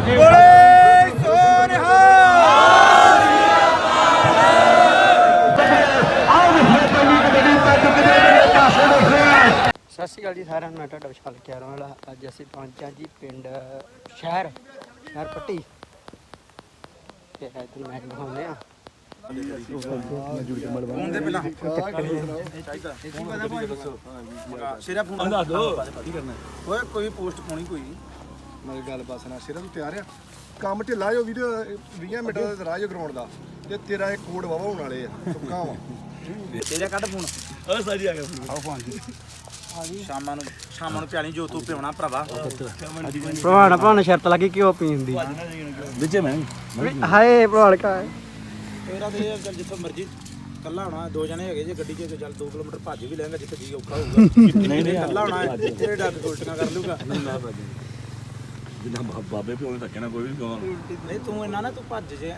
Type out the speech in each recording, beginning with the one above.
ਬੋਲੇ ਸੋਨਿਹਾ। ਸਤਿ ਸ਼੍ਰੀ ਅਕਾਲ ਜੀ ਸਾਰਿਆਂ ਨੂੰ ਮੈਂ ਤੁਹਾਡਾ ਵਿਸ਼ਾਲ ਕਿਆਰਾਂ ਵਾਲਾ ਅੱਜ ਅਸੀਂ ਪਹੁੰਚਿਆ ਜੀ ਪਿੰਡ ਸ਼ਹਿਰ ਸ਼ਹਿਰ ਪੱਟੀ। ਤੇ ਇੱਧਰ ਮੈਚ ਦਿਖਾਉਂਦੇ ਆ ਸਿਰਾ ਫੋਨ। ਦੱਸ ਦੋ ਕੀ ਕਰਨਾ ਓਏ ਕੋਈ ਪੋਸਟ ਪਾਉਣੀ ਕੋਈ? ਮੇਰੀ ਗੱਲ ਬਸ ਨਾ ਸਿਰਾਂ ਤੂੰ ਤਿਆਰ ਆ। ਕੰਮ ਢਿੱਲਾ ਜੋ ਵੀਡੀਓ 20 ਮਿੰਟ ਦਾ ਰਾਜ ਗਰਾਉਂਡ ਦਾ ਤੇ ਤੇਰਾ ਇਹ ਕੋਡ ਵਾਵਾ ਹੋਣ ਵਾਲੇ ਆ ਸੁੱਕਾ ਵਾ। ਤੇਰਾ ਕੱਢ ਫੋਨ। ਓਏ ਸਾਜੀ ਆ ਗਿਆ ਆਓ ਫੋਨ ਸ਼ਾਮਾਂ ਨੂੰ ਸ਼ਾਮਾਂ ਨੂੰ ਪਿਆਲੀ ਜੋ ਤੂੰ ਪਿਉਣਾ ਭਰਾਵਾ। ਭਲਵਾਨ ਭਲਵਾਨ ਸ਼ਰਤ ਲੱਗੀ ਕਿਉਂ ਪੀਣ ਦੀ। ਵਿੱਚੇ ਮੈਂ। ਹਾਏ ਭਲਵਾਨ ਕਾ ਤੇਰਾ ਤੇ ਇਹ ਚੱਲ ਜਿੱਥੋਂ ਮਰਜ਼ੀ ਕੱਲਾ ਹੋਣਾ ਦੋ ਜਣੇ ਹੈਗੇ ਜੇ ਗੱਡੀ 'ਚ ਚੱਲ 2 ਕਿਲੋਮੀਟਰ ਭੱਜ ਵੀ ਲੈਂਗਾ ਜਿੱਥੇ ਜੀ ਔਖਾ ਹੋਊਗਾ। ਨਹੀਂ ਨਹੀਂ ਕੱਲਾ ਹੋਣਾ ਤੇਰੇ ਡੱਬ ਉਲਟੀਆਂ ਕਰ ਲੂਗਾ ਜਿੰਨਾ ਬਾਬੇ ਪਿਓ ਨੇ ਧੱਕੇ ਨਾਲ ਕੋਈ ਵੀ ਗਾਉਣ ਨਹੀਂ ਤੂੰ ਇੰਨਾ ਨਾ ਤੂੰ ਭੱਜ ਜੇ।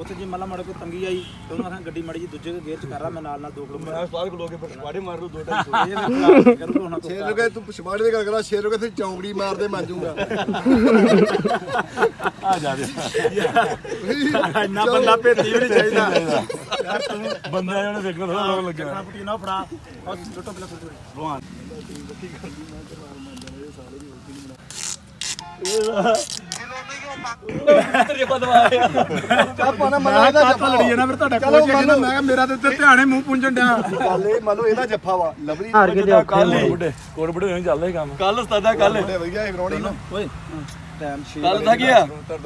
ਉੱਥੇ ਜੇ ਮੱਲਾ ਮਾੜੇ ਕੋਈ ਤੰਗੀ ਆਈ ਤੇ ਉਹਨੂੰ ਆਖਾਂ ਗੱਡੀ ਮਾੜੀ ਜੀ ਦੂਜੇ ਗੇਅਰ 'ਚ ਕਰ ਰਾ ਮੈਂ ਨਾਲ ਨਾਲ 2 ਕਿਲੋਮੀਟਰ। ਸਾਰ ਕੋ ਲੋਕੇ ਪਟਵਾੜੇ ਮਾਰ ਲੂ ਦੋ ਇਹ ਮੈਂ ਕਰੂਗਾ ਹੁਣ ਤੂੰ ਛੇ ਰੁਪਏ ਤੂੰ ਪਛਵਾੜੇ ਦੀ ਗੱਲ ਕਰਾ ਛੇ ਰੁਪਏ ਤੇ ਚੌਂਕੜੀ ਮਾਰਦੇ ਮੰਨ ਜੂਗਾ। ਆ ਜਾ ਦੇ। ਇੰਨਾ ਬੰਦਾ ਭੇਤੀ ਵੀ ਨਹੀਂ ਚਾਹੀਦਾ। ਯਾਰ ਤੂੰ ਬੰਦਾ ਇਹਨੇ ਦੇਖਣਾ ਥੋੜਾ ਲੱਗਿਆ। ਚੱਕਣਾ ਪੁੱਟੀ ਨਾ ਫੜਾ ਉਹ ਟੁੱਟੋ ਪਹਿਲਾਂ ਥੋੜੀ ਭਗਵਾਨ ਆਪਾਂ ਨਾ ਮੰਨ ਇਹਦਾ ਜੱਫਾ ਲੜੀ ਜਾਣਾ ਫਿਰ ਤੁਹਾਡਾ ਕੋਚ ਕਹਿੰਦਾ। ਮੈਂ ਕਿਹਾ ਮੇਰਾ ਤੇ ਉੱਤੇ ਮੂੰਹ ਪੁੰਝਣ ਡਿਆ ਗੱਲ ਇਹ ਮੰਨ ਲਓ ਇਹਦਾ ਜੱਫਾ ਵਾ ਲਵਲੀ ਹਾਰ ਕੇ ਦੇ ਕੱਲ ਹੀ ਹੋਏ ਚੱਲਦਾ ਕੰਮ ਕੱਲ ਉਸਤਾਦਾ ਕੱਲ ਬੜੇ ਵਧੀਆ ਇਹ ਗਰਾਉਂਡ ਹੀ ਨਾ ਓਏ। ਟਾਈਮ 6 ਕੱਲ ਦਾ ਕੀ ਆ?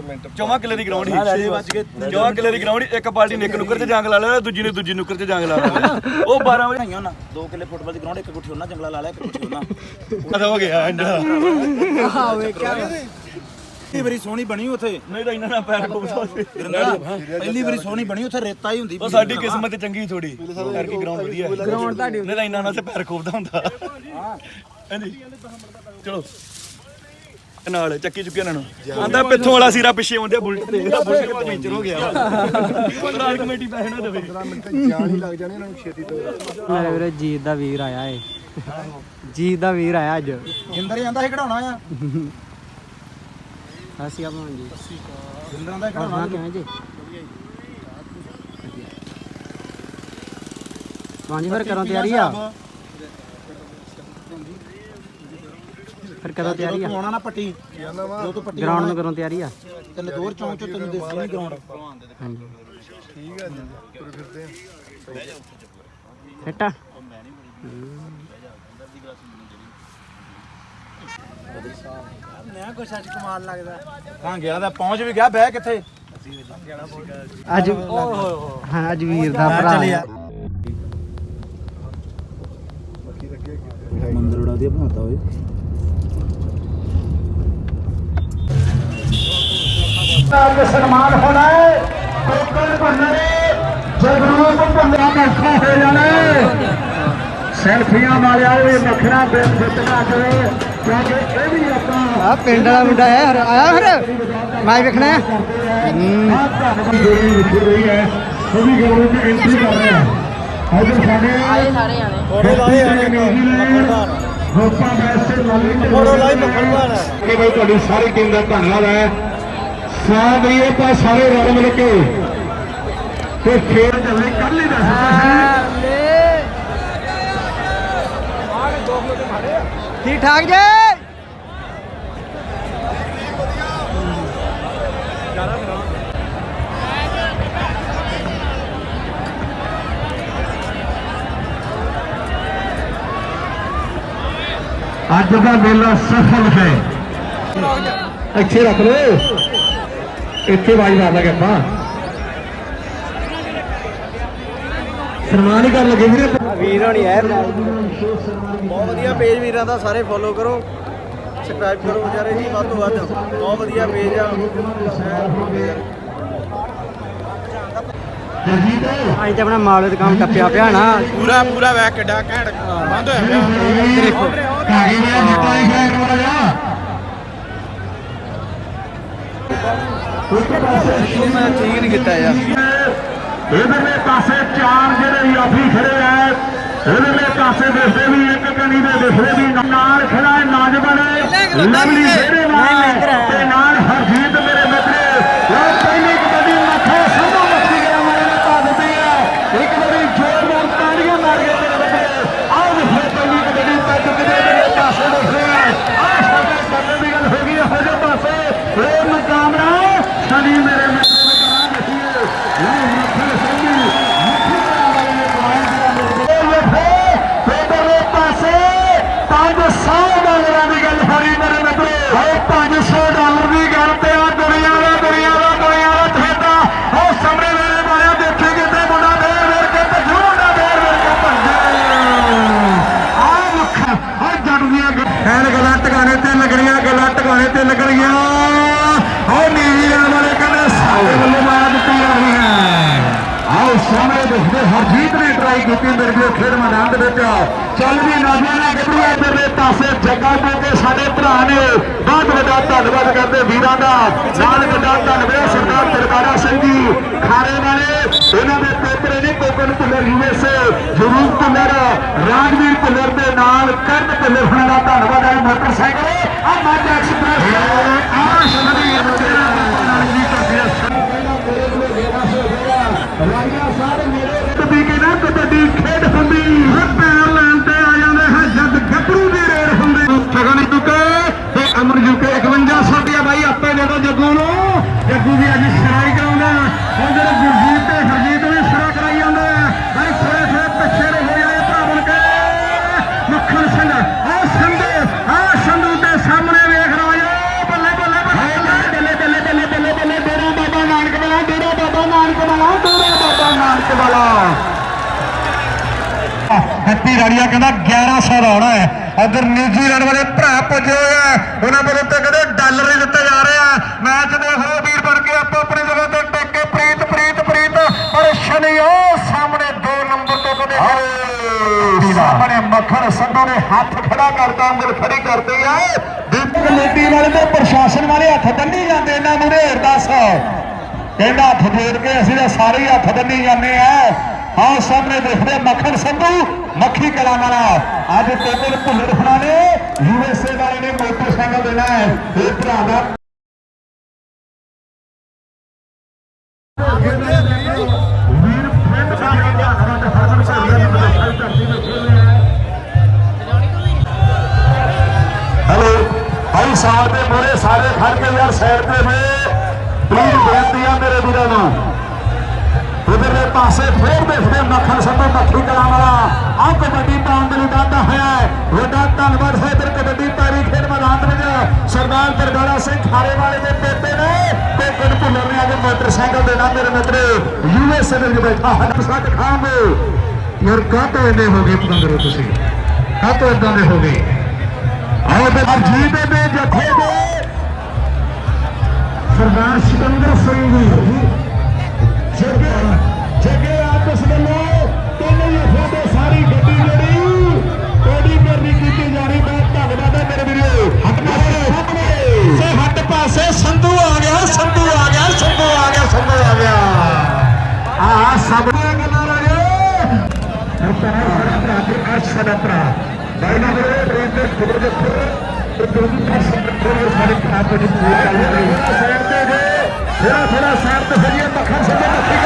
ਮਿੰਟ ਚੌਵਾਂ ਕਿੱਲੇ ਦੀ ਗਰਾਊਂਡ ਛੇ ਸੀ ਵੱਜ ਕੇ ਚੌਵਾਂ ਕਿੱਲੇ ਦੀ ਗਰਾਊਂਡ ਇੱਕ ਪਾਰਟੀ ਨੇ ਇੱਕ ਨੁੱਕਰ ਤੇ ਜੰਗ ਲਾ ਲਿਆ ਦੂਜੀ ਨੇ ਦੂਜੀ ਨੁੱਕਰ ਤੇ ਜੰਗ ਲਾ ਲਿਆ। ਉਹ 12 ਵਜੇ ਬਣਾਈਆਂ ਉਹਨਾਂ 2 ਕਿੱਲੇ ਫੁੱਟਬਾਲ ਦੀ ਗਰਾਊਂਡ ਇੱਕ ਗੁੱਠੀ ਉਹਨਾਂ ਜੰਗਲਾ ਲਾ ਲਿਆ ਇੱਕ ਗੁੱਠੀ ਉਹਨਾਂ। ਪਤਾ ਹੋ ਗਿਆ ਇੰਨਾ। ਪਹਿਲੀ ਵਾਰੀ ਸੋਹਣੀ ਬਣੀ ਉੱਥੇ। ਨਹੀਂ ਤਾਂ ਇਹਨਾਂ ਨਾਲ ਪੈਰ ਕੋਸਾ ਪਹਿਲੀ ਵਾਰੀ ਸੋਹਣੀ ਬਣੀ ਉੱਥੇ ਰੇਤਾ ਹੀ ਹੁੰਦੀ ਉਹ ਸਾਡੀ ਕਿਸਮਤ ਚੰਗੀ ਥੋੜੀ ਕਰਕੇ ਗਰਾਊਂਡ ਵਧੀਆ ਗਰਾਊਂਡ ਤੁਹਾਡੀ ਨਹੀਂ ਤਾਂ ਇਹਨਾਂ ਨਾਲ ਤੇ ਪੈਰ ਖੋਬਦਾ ਹੁੰਦਾ। ਹਾਂਜੀ। ਚਲੋ। ਨਾਲ ਚੱਕੀ ਚੁੱਕੀ ਇਹਨਾਂ ਨੂੰ। ਆਂਦਾ ਪਿੱਥੋਂ ਵਾਲਾ ਸੀਰਾ ਪਿੱਛੇ ਆਉਂਦੇ ਬੁਲਟ ਤੇ। ਬੁਲਟ ਪੈਂਚਰ ਹੋ ਗਿਆ। ਕਮੇਟੀ ਪੈਸੇ ਨਾ ਦੇਵੇ ਮਿੰਟ ਜਾਨ ਹੀ ਲੱਗ ਜਾਣੀ ਇਹਨਾਂ ਨੂੰ ਛੇਤੀ ਤੋਂ। ਮੇਰੇ ਵੀਰੇ ਜੀਤ ਦਾ ਵੀਰ ਆਇਆ ਏ। ਜੀਤ ਦਾ ਵੀਰ ਆਇਆ ਅੱਜ। ਜਿੰਦਰ ਜਾਂਦਾ ਸੀ ਖੜਾਉਣਾ ਆ। ਅਕਾਲ ਭਲਵਾਨ ਜੀ। ਜਿੰਦਰਾਂ ਦਾ ਹੋਰ ਸੁਣਾ ਕਿਵੇਂ ਜੀ? ਭਲਵਾਨ ਜੀ ਫਿਰ ਕਰੋ ਤਿਆਰੀ ਆ? ਕਦੋਂ ਤਿਆਰੀ ਆ? ਤੂੰ ਆਉਣਾ ਨਾ ਪੱਟੀ ਕਹਿੰਦਾ ਵਾ ਜੋ ਤੂੰ ਪੱਟੀ ਗਰਾਊਂਡ ਨੂੰ ਕਰੋ ਤਿਆਰੀ ਆ? ਤੈਨੂੰ ਦੋਰ ਚੌਂਕ ਚੋਂ ਤੈਨੂੰ ਦੇਸੀ ਨਹੀਂ ਗਰਾਊਂਡ। ਹਾਂਜੀ। ਠੀਕ ਆ ਜੀ ਤੁਰੇ ਫਿਰਦੇ ਆ। ਫਿੱਟ ਆ? ਮੈਂ ਕੁਛ ਅੱਜ ਕਮਾਲ ਲੱਗਦਾ। ਹਾਂ ਗਿਆ ਤਾਂ ਪਹੁੰਚ ਵੀ ਗਿਆ ਬਹਿ ਕਿੱਥੇ? ਅੱਜ ਹਾਂ ਅੱਜ ਵੀਰ ਦਾ ਭਰਾ ਚੱਲਿਆ ਮੰਦਰ ਉਡਾ ਦੇ ਬਣਾਤਾ ਓਏ। ਅੱਜ ਸਨਮਾਨ ਹੋਣਾ ਹੈ। ਟੋਕਨ ਭੰਨਣੇ ਜਗਰੂਪ ਭੰਨਣਾ ਔਖਾ ਹੋ ਜਾਣਾ ਹੈ। ਸੈਲਫੀਆਂ ਵਾਲਿਆਂ ਨੂੰ ਵੀ ਮੱਖਣਾ ਬੇਫਿੱਟ ਨਾ ਕਰੇ ਕਿਉਂਕਿ ਇਹ ਵੀ ਆਪਾਂ ਆ ਪਿੰਡ ਵਾਲਾ ਮੁੰਡਾ ਹੈ ਆਇਆ ਫਿਰ ਮੈਚ ਵੇਖਣਾ ਹੈ? ਹੂੰ। ਦੀ ਵਿਖੀ ਰਹੀ ਹੈ ਉਹ ਵੀ ਗਰਾਊਂਡ 'ਚ ਐਂਟਰੀ ਕਰ ਰਹੇ ਆ ਅੱਜ ਸਾਡੇ ਆਏ ਸਾਰੇ ਆਣੇ ਫੋਟੋ ਲਾਏ ਮੱਖਣਦਾਰ ਰੋਪਾ ਲਾਈ ਕਿ ਬਈ ਤੁਹਾਡੀ ਸਾਰੀ ਟੀਮ ਦਾ ਧੰਨਵਾਦ ਹੈ। ਸਾਹ ਵੀ ਆਪਾਂ ਸਾਰੇ ਰਲ ਮਿਲ ਕੇ। ਤੇ ਖੇਡ ਚੱਲੇ ਕੱਲ ਹੀ ਦੱਸ ਠੀਕ ਠਾਕ ਜੇ? ਅੱਜ ਦਾ ਮੇਲਾ ਸਫਲ ਹੈ। ਇੱਥੇ ਰੱਖ ਲੋ ਇੱਥੇ ਵਾਜ ਮਾਰ ਲਗੇ ਆਪਾਂ। ਸਨਮਾਨ ਹੀ ਕਰ ਲਗੇ ਵੀਰੇ ਵੀਰ ਹੋਣੀ ਹੈ। ਬਹੁਤ ਵਧੀਆ ਪੇਜ ਵੀਰਾਂ ਦਾ ਸਾਰੇ ਫੋਲੋ ਕਰੋ। ਸਬਸਕ੍ਰਾਈਬ ਕਰੋ ਵਿਚਾਰੇ ਜੀ ਵੱਧ ਤੋਂ ਵੱਧ। ਬਹੁਤ ਵਧੀਆ ਪੇਜ ਆ। ਜਰਜੀਤ ਅੱਜ ਤੇ ਆਪਣਾ ਮਾਲਵੇ ਦਾ ਕੰਮ ਟੱਪਿਆ ਪਿਆ ਨਾ। ਪੂਰਾ ਪੂਰਾ ਵੈਕ ਕਿੱਡਾ ਘੈਂਟ ਬੰਦ ਹੋਇਆ ਪਿਆ। ਕਾਗੀ ਨੇ ਦਿੱਤਾ ਹੈ ਇੱਕ ਵਾਰ ਜਾ ਮੈਂ ਠੀਕ ਨਹੀਂ ਕੀਤਾ ਯਾਰ ਇਧਰਲੇ ਪਾਸੇ ਚਾਰ ਜਿਹੜੇ ਯਾਫੀ ਖੜੇ ਆ ਇਧਰਲੇ ਪਾਸੇ ਦੇਖਦੇ ਵੀ ਇੱਕ ਕਨੀ ਦੇ ਦਿਸਦੇ ਵੀ ਨਾਲ ਖੜਾ ਹੈ ਨੌਜਵਾਨ ਲਵਲੀ ਜਿਹੜੇ ਨਾਲ ਤੇ ਨਾਲ ਹਰਜੀਤ ਮੇਰੇ ਦੇਖਦੇ ਹਰਜੀਤ ਨੇ ਟਰਾਈ ਕੀਤੀ ਮੇਰੇ ਵੀਰੋ ਖੇਡ ਮੈਦਾਨ ਦੇ ਵਿੱਚ ਚੱਲ ਵੀ ਨੌਜਵਾਨਾਂ ਗੱਭਰੂ ਪਾਸੇ ਜੱਗਾ ਪਾ ਕੇ ਸਾਡੇ ਭਰਾ ਨੇ। ਬਹੁਤ ਵੱਡਾ ਧੰਨਵਾਦ ਕਰਦੇ ਵੀਰਾਂ ਦਾ। ਨਾਲ ਵੱਡਾ ਧੰਨਵਾਦ ਸਰਦਾਰ ਦਰਬਾਰਾ ਸਿੰਘ ਜੀ ਖਾਰੇ ਵਾਲੇ। ਇਹਨਾਂ ਦੇ ਪੇਪਰੇ ਨੇ ਕੋਕਨ ਭੁੱਲਰ ਯੂਐਸਏ ਜਰੂਰ ਭੁੱਲਰ, ਰਾਜਵੀਰ ਭੁੱਲਰ ਦੇ ਨਾਲ ਕਰਨ ਭੁੱਲਰ ਹੋਣਾ ਦਾ ਧੰਨਵਾਦ ਹੈ ਮੋਟਰਸਾਈਕਲ। ਆ ਮਾਜ ਐਕਸਪ੍ਰੈਸ ਆ ਸ਼ਮਦੀ ਰਾਜਾ ਸਾਹਿਬ ਮੇਰੇ ਕਬੱਡੀ ਕੇ ਨਾ ਕਬੱਡੀ ਖੇਡ ਹੁੰਦੀ ਪੈਰ ਹੈਪੀ ਰਾੜੀਆ ਕਹਿੰਦਾ 1100 ਦਾ ਆਉਣਾ ਹੈ। ਉਧਰ ਨਿਊਜ਼ੀਲੈਂਡ ਵਾਲੇ ਭਰਾ ਪੁੱਜੇ ਹੋਏ ਆ। ਉਹਨਾਂ ਵੱਲੋਂ ਤੇ ਕਹਿੰਦੇ ਡਾਲਰ ਹੀ ਦਿੱਤੇ ਜਾ ਰਹੇ ਆ। ਮੈਚ ਦੇਖ ਲਓ ਵੀਰ ਬਣ ਕੇ ਆਪੋ ਆਪਣੀ ਜਗ੍ਹਾ ਤੇ ਟਿਕ। ਕੇ ਪ੍ਰੀਤ ਪ੍ਰੀਤ ਪ੍ਰੀਤ। ਔਰ ਸ਼ਨੀ ਉਹ ਸਾਹਮਣੇ 2 ਨੰਬਰ ਤੋਂ ਕਹਿੰਦੇ ਸਾਹਮਣੇ ਮੱਖਣ ਸੰਧੂ ਨੇ ਹੱਥ ਖੜਾ ਕਰਦਾ ਉਂਗਲ ਖੜੀ ਕਰਦੀ ਆ। ਕਮੇਟੀ ਵਾਲੇ ਤੇ ਪ੍ਰਸ਼ਾਸਨ ਵਾਲੇ ਹੱਥ ਬੰਨੀ ਜਾਂਦੇ ਇਹਨਾਂ ਨੂੰ ਅਰਦਾਸ ਕਹਿੰਦਾ ਹੱਥ ਜੋੜ ਕੇ ਅਸੀਂ ਤਾਂ ਸਾਰੇ ਹੱਥ ਬੰਨੀ ਜਾਂਦੇ ਆ। ਆਹ ਸਾਹਮਣੇ ਦੇਖਦੇ ਮੱਖਣ ਸੰਧੂ, ਮੱਖੀ ਕਲਾ ਵਾਲਾ। ਅੱਜ ਤੇਰੇ ਭੁੱਲਰ ਫਣਾ ਯੂਐਸਏ ਵਾਲੇ ਨੇ ਮੋਟਰਸਾਈਕਲ ਦੇਣਾ ਹੈ। ਇਹ ਭਰਾ ਦਾ ਹੈਲੋ, ਭਾਈ ਸਾਹਿਬ ਦੇ ਮੋਰੇ ਸਾਰੇ ਖੜ ਕੇ ਯਾਰ ਸਾਈਡ ਤੇ ਵੇ ਪਲੀਜ਼ ਬੇਨਤੀ ਆ ਮੇਰੇ ਵੀਰਾਂ ਨੂੰ। ਪਾਸੇ ਫੇਰ ਦੇਖਦੇ ਮੱਖਣ ਸੰਧੂ ਮੱਖੀ ਕਲਾਂ ਵਾਲਾ ਆਹ ਕਬੱਡੀ ਪਾਉਣ ਦੇ ਲਈ ਡਾਟਾ ਹੋਇਆ ਹੈ ਵੱਡਾ ਧੰਨਵਾਦ ਹੈ ਇਧਰ ਕਬੱਡੀ ਪਾਰੀ ਖੇਡ ਮੈਦਾਨ ਦੇ ਵਿੱਚ ਸਰਦਾਰ ਦਰਗਾੜਾ ਸਿੰਘ ਖਾਰੇ ਵਾਲੇ ਦੇ ਪੇਪੇ ਨੇ ਤੇ ਗੁਰ ਭੁੱਲਰ ਨੇ ਅੱਜ ਮੋਟਰਸਾਈਕਲ ਦੇ ਨਾਲ ਮੇਰੇ ਮਿੱਤਰ ਯੂਐਸਏ ਦੇ ਵਿੱਚ ਬੈਠਾ ਹੱਥ ਸਾਥ ਖਾਂਗੇ ਯਾਰ ਕਾਹਤੋਂ ਇੰਨੇ ਹੋ ਗਏ ਪਤੰਗਰੋ ਤੁਸੀਂ ਕਾਹਤੋਂ ਇਦਾਂ ਦੇ ਹੋ ਗਏ ਆਓ ਤੇ ਜੀਤ ਦੇ ਜਥੇ ਦੇ ਸਰਦਾਰ ਸਿਕੰਦਰ ਸਿੰਘ ਜੀ ਜੱਗੇ ਜੱਗੇ ਆਪਸ ਵੱਲੋਂ ਤਿੰਨ ਲਫੇ ਤੇ ਸਾਰੀ ਗੱਡੀ ਜਿਹੜੀ ਕੋਡੀ ਕਰਨੀ ਕੀਤੀ ਜਾ ਰਹੀ ਬਹੁਤ ਧੰਨਵਾਦ ਹੈ ਮੇਰੇ ਵੀਰੋ। ਹੱਟ ਪਾਸੇ ਸਾਹਮਣੇ ਸੇ ਹੱਟ ਪਾਸੇ ਸੰਧੂ ਆ ਗਿਆ ਸੰਧੂ ਆ ਗਿਆ ਸੰਧੂ ਆ ਗਿਆ ਸੰਧੂ ਆ ਗਿਆ। ਆ ਸਭ ਗੱਲਾਂ ਰਾਜੇ ਹਰਪਾਲ ਸਾਡਾ ਭਰਾ ਤੇ ਅਰਸ਼ ਸਾਡਾ ਭਰਾ। ਬਾਈ ਨਾ ਮੇਰੇ ਪ੍ਰੇਮ ਦੇ ਖੁਦਰ ਦੇ ਖੁਦਰ ਤੇ ਦੋਨੋਂ ਪਾਸੇ ਖੁਦਰ ਸਾਡੇ ਭਰਾ ਤੋਂ ਜੀ ਪੂਰੀ ਰਹੀ ਹੈ। ਸਾਈਡ ਤੇ ਜੇ ਥੋੜਾ ਥੋੜਾ ਸਾਈਡ ਤੇ ਹੋ ਜੀ ਮੱਖਣ ਸਿੰਘ ਮੱਖੀ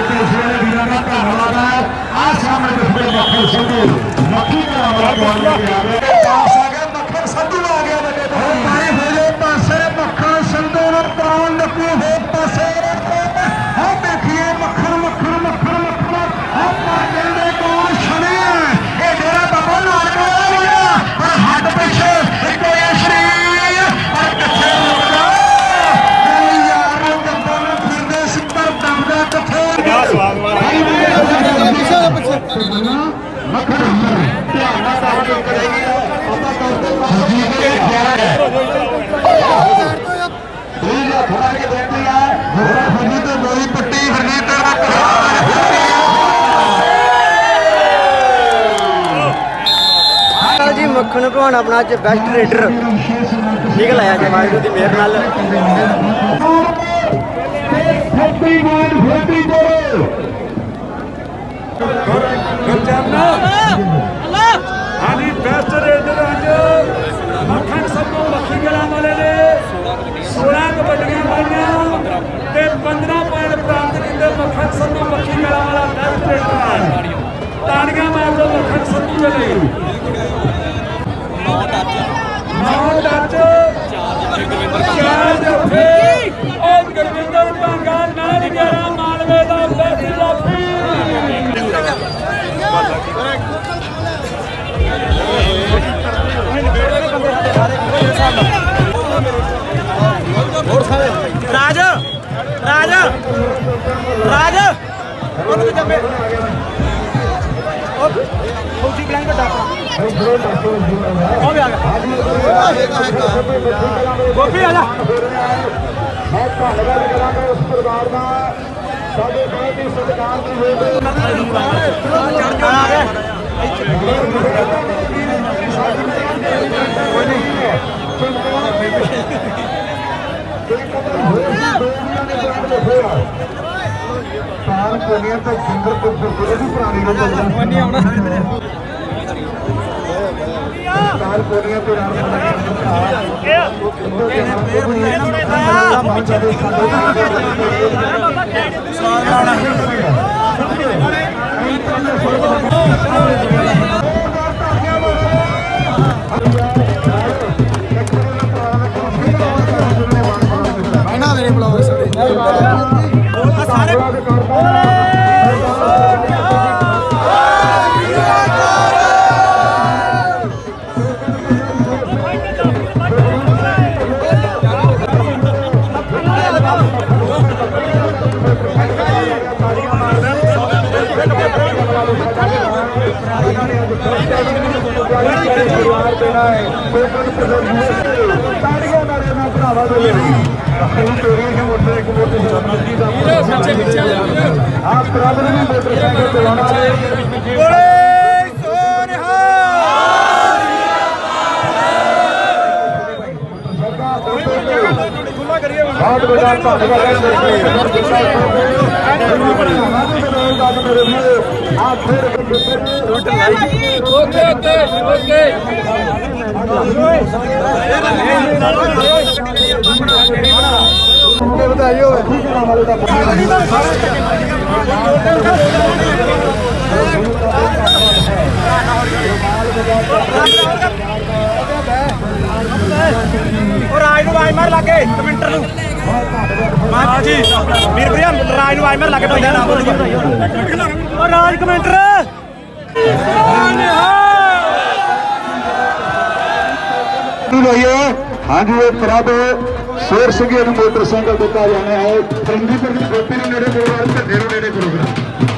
ਵਾਲੇ ਵੀਰਾਂ ਦਾ ਧੰਨਵਾਦ ਆ ਸਾਹਮਣੇ ਦੇਖਦੇ ਮੱਖਣ ਸੰਧੂ ਮੱਖੀ ਦਾ ਵਾਲਾ ਬੋਲ ਕੇ ਭਲਵਾਨ ਆਪਣਾ ਅੱਜ ਬੈਸਟ ਰੇਡਰ ਨਿਕਲ ਆਇਆ ਜੀ, ਵਾਹਿਗੁਰੂ ਦੀ ਮਿਹਰ ਨਾਲ। ਹੈਪੀ ਗੋਲ ਹੈਪੀ ਗੋਲ ਹਾਂਜੀ ਬੈਸਟ ਰੇਡਰ ਅੱਜ। ਮੱਖਣ ਸੰਧੂ ਮੱਖੀ ਗਲਾ ਵਾਲੇ ਨੇ। 16 ਕਬੱਡੀਆਂ ਪਾਈਆਂ ਤੇ 15 ਪੁਆਇੰਟ ਪ੍ਰਾਪਤ ਕੀਤੇ ਮੱਖਣ ਸੰਧੂ ਮੱਖੀ ਗਲਾ ਵਾਲਾ ਬੈਸਟ ਰੇਡਰ ਆ ਜਾ ਮੈਂ ਧੰਨਵਾਦ ਕਰਾਂਗਾ ਉਸ ਪਰਿਵਾਰ ਦਾ ਸਾਡੇ ਬਹੁਤ ਹੀ ਸਤਿਕਾਰ ਦੀ ਆ ਗਿਆ ਤਾਰ ਕੋਨੀਆਂ ਤੇ ਸਿੰਦਰ ਤੋਂ ਬੁਰੇ ਪੁਰਾਣੀ ਗੱਲ ਚੱਲਦਾ ਨਹੀਂ ਆਉਣਾ ਸਾਲ ਕੋਨੀਆਂ ਤੇ ਰਾਮ ਇਹਨਾਂ ਪਰਿਵਾਰ ਦੇਣਾ ਹੈ। ਕੋਕਣ ਪ੍ਰਦਰਸ਼ਨ ਤਾੜੀਆਂ ਨਾਲ ਇਹਨਾਂ ਭਰਾਵਾਂ ਦੇ ਲਈ ਅਸੀਂ ਤੇਰੀ ਹੀ ਮੋਟਰ ਇੱਕ ਮੋਟਰ ਸਰਮਤੀ ਦਾ ਆਪ ਪ੍ਰਭ ਨੂੰ ਮੋਟਰਸਾਈਕਲ ਚਲਾਉਣਾ ਹੈ ਬਹੁਤ ਵੱਡਾ ਧੰਨਵਾਦ ਹੈ ਓਕੇ ਓਕੇ ਓਕੇ ਵਧਾਈ ਹੋਵੇ ਵਾਲੇ ਦਾ ਉਹ ਰਾਜ ਨੂੰ ਆਵਾਜ਼ ਮਾਰ ਲਾਗੇ ਕਮੈਂਟਰ ਨੂੰ ਜੀ, ਵੀਰ ਭਈਆ ਰਾਜ ਨੂੰ ਆਵਾਜ਼ ਮਾਰ ਲਾਗੇ ਨਾ ਉਹ ਰਾਜ ਕਮੈਂਟਰ। ਭਾਈਓ, ਹਾਂਜੀ ਇਹ ਪ੍ਰਭ ਸ਼ੇਰ ਸਿੰਘ ਨੂੰ ਮੋਟਰਸਾਈਕਲ ਦਿੱਤਾ ਜਾਣਾ ਹੈ। ਫਰੰਦੀਪੁਰ ਦੀ ਗੋਪੀ ਨੂੰ ਨੇੜੇ ਬੋਲਵਾਰ ਤੇ ਨੇੜੇ ਨੇੜੇ ਪ੍ਰੋਗਰਾਮ